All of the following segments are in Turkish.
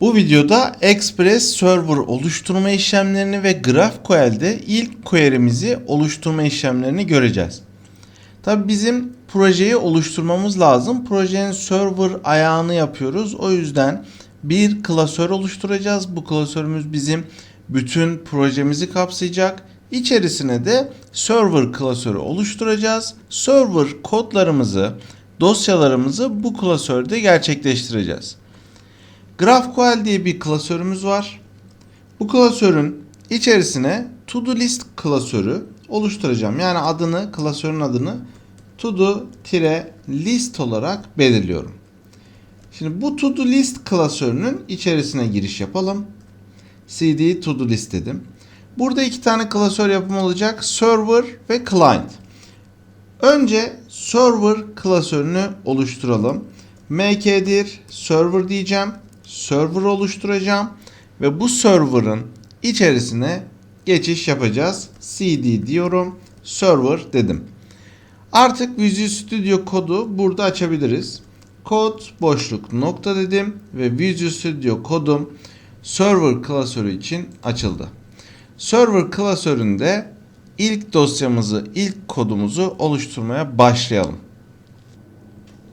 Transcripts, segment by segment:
Bu videoda Express Server oluşturma işlemlerini ve GraphQL'de ilk query'mizi oluşturma işlemlerini göreceğiz. Tabi bizim projeyi oluşturmamız lazım. Projenin server ayağını yapıyoruz. O yüzden bir klasör oluşturacağız. Bu klasörümüz bizim bütün projemizi kapsayacak. İçerisine de server klasörü oluşturacağız. Server kodlarımızı, dosyalarımızı bu klasörde gerçekleştireceğiz. GraphQL diye bir klasörümüz var. Bu klasörün içerisine to-do list klasörü oluşturacağım. Yani adını, klasörün adını to-do-list olarak belirliyorum. Şimdi bu to-do list klasörünün içerisine giriş yapalım. cd to-do list dedim. Burada iki tane klasör yapımı olacak. Server ve client. Önce server klasörünü oluşturalım. mkdir server diyeceğim. Server oluşturacağım ve bu server'ın içerisine geçiş yapacağız. cd diyorum. Server dedim. Artık Visual Studio kodu burada açabiliriz. Kod boşluk nokta dedim ve Visual Studio kodum server klasörü için açıldı. Server klasöründe ilk dosyamızı, ilk kodumuzu oluşturmaya başlayalım.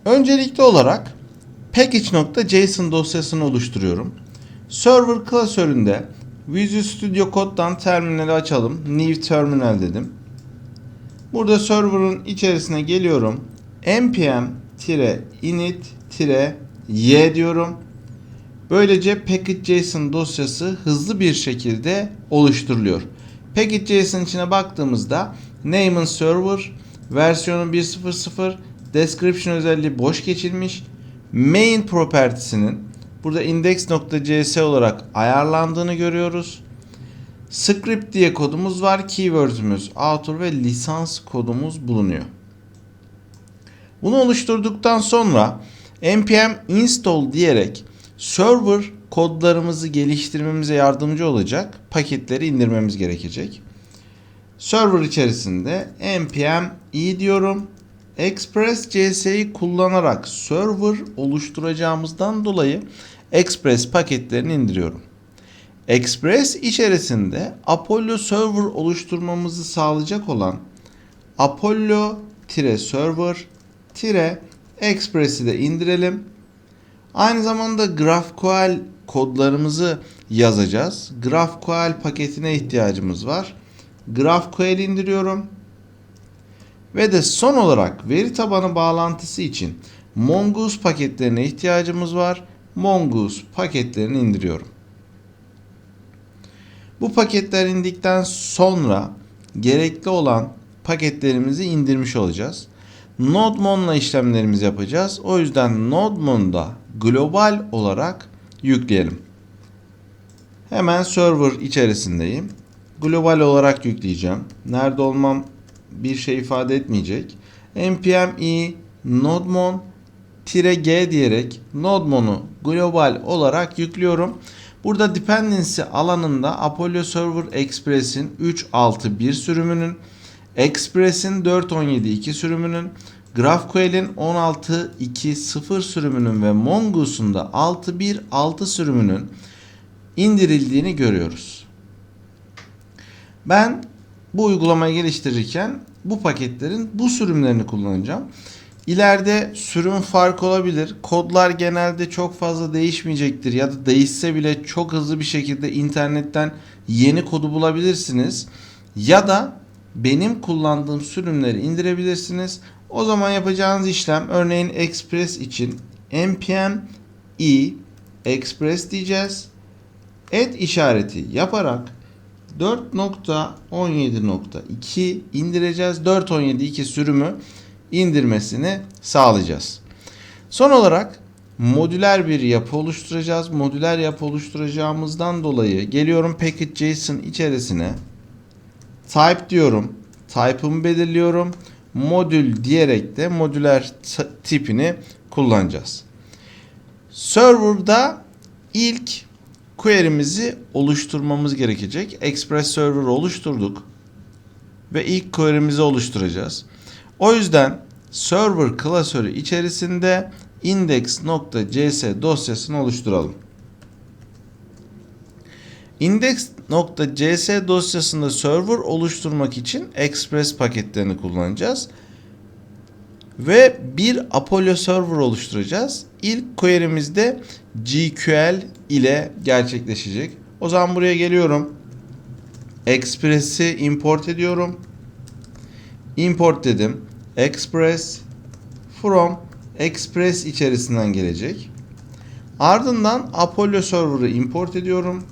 Öncelikli olarak package.json dosyasını oluşturuyorum. Server klasöründe Visual Studio Code'dan terminali açalım. New terminal dedim. Burada server'ın içerisine geliyorum. npm-init-y diyorum. Böylece package.json dosyası hızlı bir şekilde oluşturuluyor. Package.json içine baktığımızda name'ın server, versiyonu 1.0.0, description özelliği boş geçilmiş, main property'sinin burada index.cs olarak ayarlandığını görüyoruz. Script diye kodumuz var. Keyword'ümüz, author ve lisans kodumuz bulunuyor. Bunu oluşturduktan sonra npm install diyerek server kodlarımızı geliştirmemize yardımcı olacak paketleri indirmemiz gerekecek. Server içerisinde npm i diyorum. Express CS'yi kullanarak server oluşturacağımızdan dolayı Express paketlerini indiriyorum. Express içerisinde Apollo server oluşturmamızı sağlayacak olan Apollo-server-Express'i de indirelim. Aynı zamanda GraphQL kodlarımızı yazacağız. GraphQL paketine ihtiyacımız var. GraphQL indiriyorum. Ve de son olarak veri tabanı bağlantısı için Mongoose paketlerine ihtiyacımız var. Mongoose paketlerini indiriyorum. Bu paketler indikten sonra gerekli olan paketlerimizi indirmiş olacağız. NodeMon'la işlemlerimizi yapacağız. O yüzden NodeMon'da global olarak yükleyelim. Hemen server içerisindeyim. Global olarak yükleyeceğim. Nerede olmam bir şey ifade etmeyecek. npm i nodemon -g diyerek nodmon'u global olarak yüklüyorum. Burada dependency alanında Apollo Server Express'in 3.6.1 sürümünün, Express'in 4.17.2 sürümünün, GraphQL'in 16.2.0 sürümünün ve Mongoose'un da 6.1.6 sürümünün indirildiğini görüyoruz. Ben bu uygulamayı geliştirirken bu paketlerin bu sürümlerini kullanacağım. İleride sürüm farkı olabilir. Kodlar genelde çok fazla değişmeyecektir ya da değişse bile çok hızlı bir şekilde internetten yeni kodu bulabilirsiniz. Ya da benim kullandığım sürümleri indirebilirsiniz. O zaman yapacağınız işlem örneğin Express için npm i express diyeceğiz. Et işareti yaparak 4.17.2 indireceğiz. 4.17.2 sürümü indirmesini sağlayacağız. Son olarak modüler bir yapı oluşturacağız. Modüler yapı oluşturacağımızdan dolayı geliyorum package.json içerisine type diyorum. Type'ımı belirliyorum. Modül diyerek de modüler tipini kullanacağız. Server'da ilk query'mizi oluşturmamız gerekecek. Express Server oluşturduk ve ilk query'mizi oluşturacağız. O yüzden server klasörü içerisinde index.cs dosyasını oluşturalım. index.cs dosyasında server oluşturmak için Express paketlerini kullanacağız. Ve bir Apollo server oluşturacağız. İlk query'miz de GQL ile gerçekleşecek. O zaman buraya geliyorum. Express'i import ediyorum. Import dedim. Express from Express içerisinden gelecek. Ardından Apollo server'ı import ediyorum.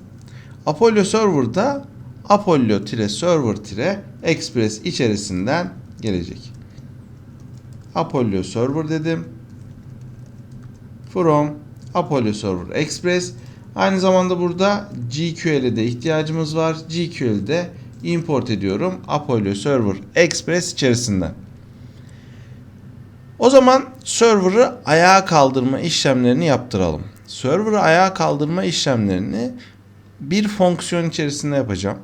Apollo server'da Apollo-server-express içerisinden gelecek. Apollo server dedim. From Apollo server express. Aynı zamanda burada GQL'e de ihtiyacımız var. GQL'de import ediyorum Apollo server express içerisinden. O zaman server'ı ayağa kaldırma işlemlerini yaptıralım. Server'ı ayağa kaldırma işlemlerini bir fonksiyon içerisinde yapacağım.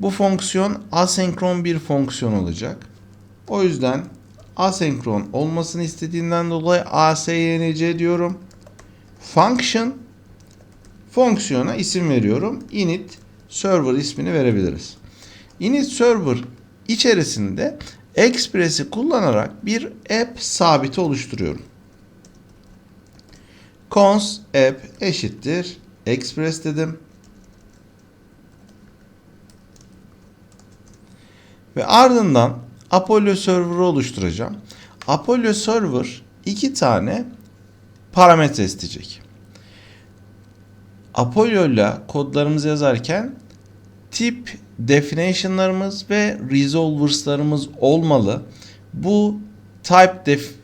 Bu fonksiyon asenkron bir fonksiyon olacak. O yüzden asenkron olmasını istediğinden dolayı async diyorum. Function fonksiyona isim veriyorum. init server ismini verebiliriz. Init server içerisinde Express'i kullanarak bir app sabiti oluşturuyorum. cons app eşittir express dedim. Ve ardından Apollo Server'ı oluşturacağım. Apollo Server iki tane parametre isteyecek. Apollo ile kodlarımızı yazarken tip definition'larımız ve resolvers'larımız olmalı. Bu type def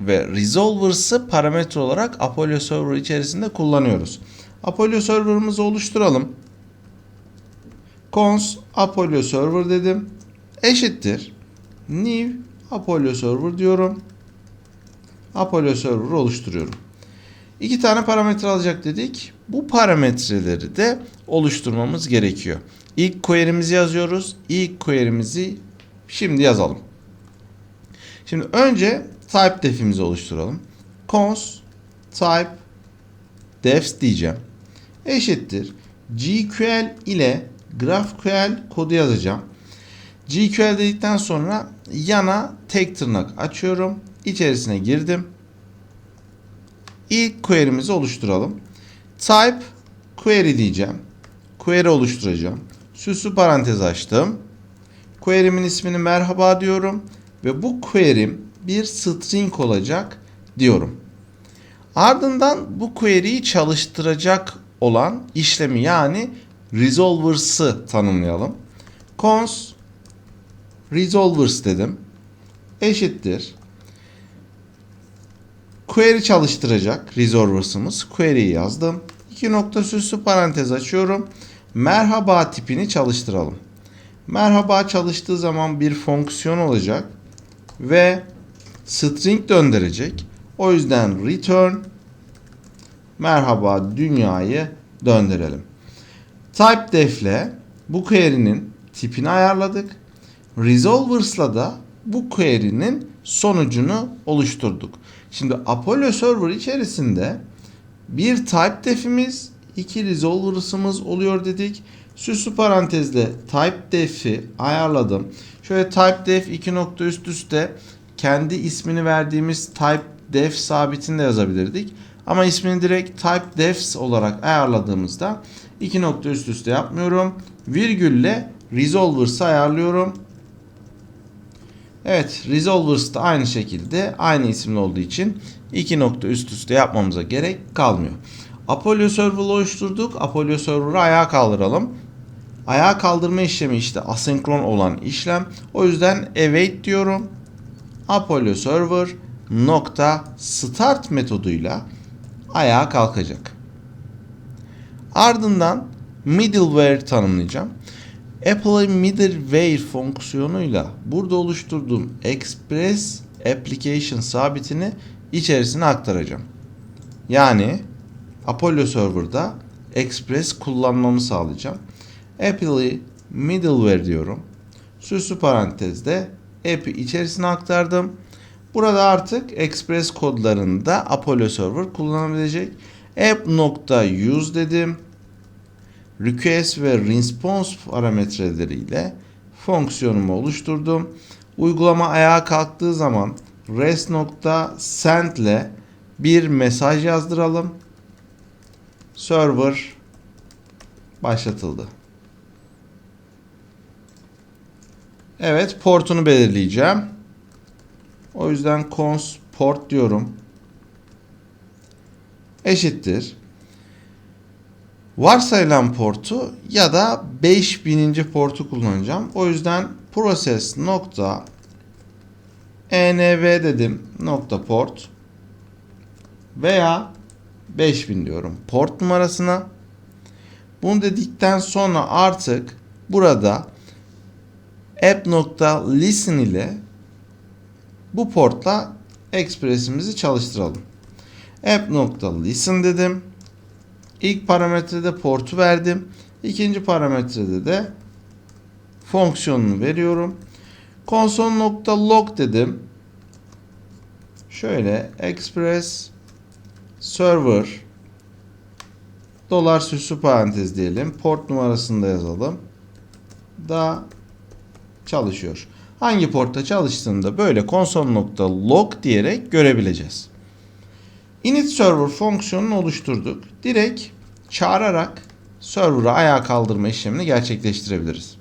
ve resolvers'ı parametre olarak Apollo Server içerisinde kullanıyoruz. Apollo Server'ımızı oluşturalım. cons Apollo Server dedim. Eşittir. New Apollo Server diyorum. Apollo Server oluşturuyorum. İki tane parametre alacak dedik. Bu parametreleri de oluşturmamız gerekiyor. İlk query'mizi yazıyoruz. İlk query'mizi şimdi yazalım. Şimdi önce type def'imizi oluşturalım. cons type defs diyeceğim. Eşittir. GQL ile GraphQL kodu yazacağım. GQL dedikten sonra yana tek tırnak açıyorum. İçerisine girdim. İlk query'mizi oluşturalım. Type query diyeceğim. Query oluşturacağım. Süslü parantez açtım. Query'min ismini merhaba diyorum ve bu query'm bir string olacak diyorum. Ardından bu query'yi çalıştıracak olan işlemi yani resolvers'ı tanımlayalım. cons resolvers dedim. Eşittir. Query çalıştıracak resolvers'ımız. Query'yi yazdım. İki nokta süslü parantez açıyorum. Merhaba tipini çalıştıralım. Merhaba çalıştığı zaman bir fonksiyon olacak ve string döndürecek. O yüzden return merhaba dünyayı döndürelim. Type def'le bu query'nin tipini ayarladık. Resolvers'la da bu query'nin sonucunu oluşturduk. Şimdi Apollo Server içerisinde bir type def'imiz, iki resolvers'ımız oluyor dedik. Süslü parantezle type def'i ayarladım. Şöyle type def iki nokta üst üste kendi ismini verdiğimiz type def sabitini de yazabilirdik. Ama ismini direkt type defs olarak ayarladığımızda iki nokta üst üste yapmıyorum. Virgülle resolvers'ı ayarlıyorum. Evet Resolvers da aynı şekilde aynı isimli olduğu için iki nokta üst üste yapmamıza gerek kalmıyor. Apollo Server oluşturduk. Apollo Server'ı ayağa kaldıralım. Ayağa kaldırma işlemi işte asenkron olan işlem. O yüzden await diyorum. Apollo Server nokta start metoduyla ayağa kalkacak. Ardından middleware tanımlayacağım. Apply middleware fonksiyonuyla burada oluşturduğum Express Application sabitini içerisine aktaracağım. Yani Apollo Server'da Express kullanmamı sağlayacağım. Apply middleware diyorum. Süslü parantezde app'i içerisine aktardım. Burada artık Express kodlarında Apollo Server kullanabilecek. app.use dedim. Request ve response parametreleriyle fonksiyonumu oluşturdum. Uygulama ayağa kalktığı zaman rest.send ile bir mesaj yazdıralım. Server başlatıldı. Evet portunu belirleyeceğim. O yüzden cons port diyorum. Eşittir. Varsayılan portu ya da 5000. portu kullanacağım. O yüzden process nokta env dedim nokta port veya 5000 diyorum port numarasına. Bunu dedikten sonra artık burada app.listen ile bu portla Express'imizi çalıştıralım. app.listen dedim. İlk parametrede portu verdim. İkinci parametrede de fonksiyonunu veriyorum. Console.log dedim. Şöyle express server dolar süsü parantez diyelim. Port numarasını da yazalım. Da çalışıyor. Hangi portta çalıştığında böyle console.log diyerek görebileceğiz. Init server fonksiyonunu oluşturduk. Direkt çağırarak server'ı ayağa kaldırma işlemini gerçekleştirebiliriz.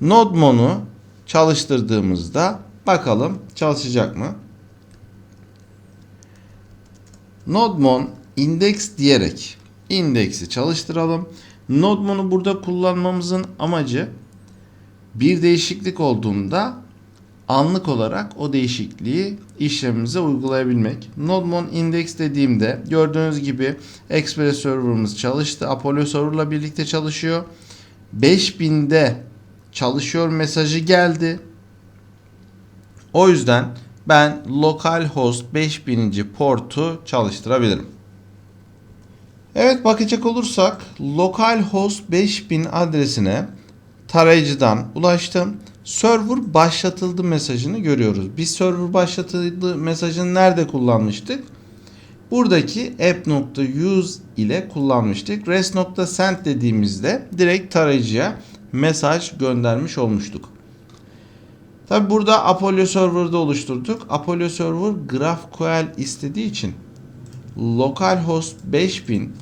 Nodmon'u çalıştırdığımızda bakalım çalışacak mı? Nodmon index diyerek indeksi çalıştıralım. Nodmon'u burada kullanmamızın amacı bir değişiklik olduğunda anlık olarak o değişikliği işlemimize uygulayabilmek. Nodemon index dediğimde gördüğünüz gibi Express server'ımız çalıştı. Apollo server'la birlikte çalışıyor. 5000'de çalışıyor mesajı geldi. O yüzden ben localhost 5000. portu çalıştırabilirim. Evet bakacak olursak localhost 5000 adresine tarayıcıdan ulaştım. Server başlatıldı mesajını görüyoruz. Biz server başlatıldı mesajını nerede kullanmıştık? Buradaki app.use ile kullanmıştık. rest.send dediğimizde direkt tarayıcıya mesaj göndermiş olmuştuk. Tabi burada Apollo Server'da oluşturduk. Apollo Server GraphQL istediği için localhost 5000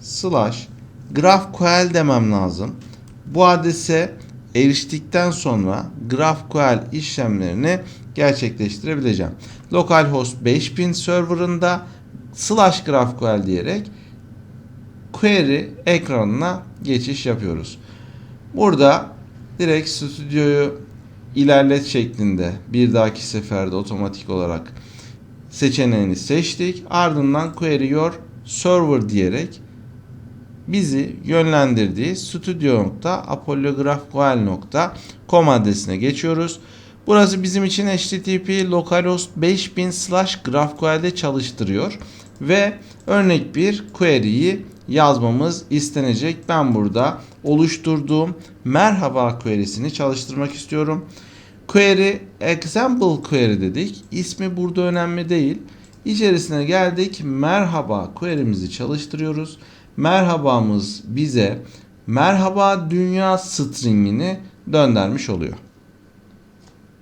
slash GraphQL demem lazım. Bu adrese eriştikten sonra GraphQL işlemlerini gerçekleştirebileceğim. Localhost 5000 serverında slash GraphQL diyerek query ekranına geçiş yapıyoruz. Burada direkt stüdyoyu ilerlet şeklinde bir dahaki seferde otomatik olarak seçeneğini seçtik. Ardından query your server diyerek bizi yönlendirdiği studio.apollographql.com adresine geçiyoruz. Burası bizim için HTTP localhost 5000 slash GraphQL'de çalıştırıyor. Ve örnek bir query'yi yazmamız istenecek. Ben burada oluşturduğum merhaba query'sini çalıştırmak istiyorum. Query example query dedik. İsmi burada önemli değil. İçerisine geldik. Merhaba query'mizi çalıştırıyoruz merhabamız bize merhaba dünya stringini döndürmüş oluyor.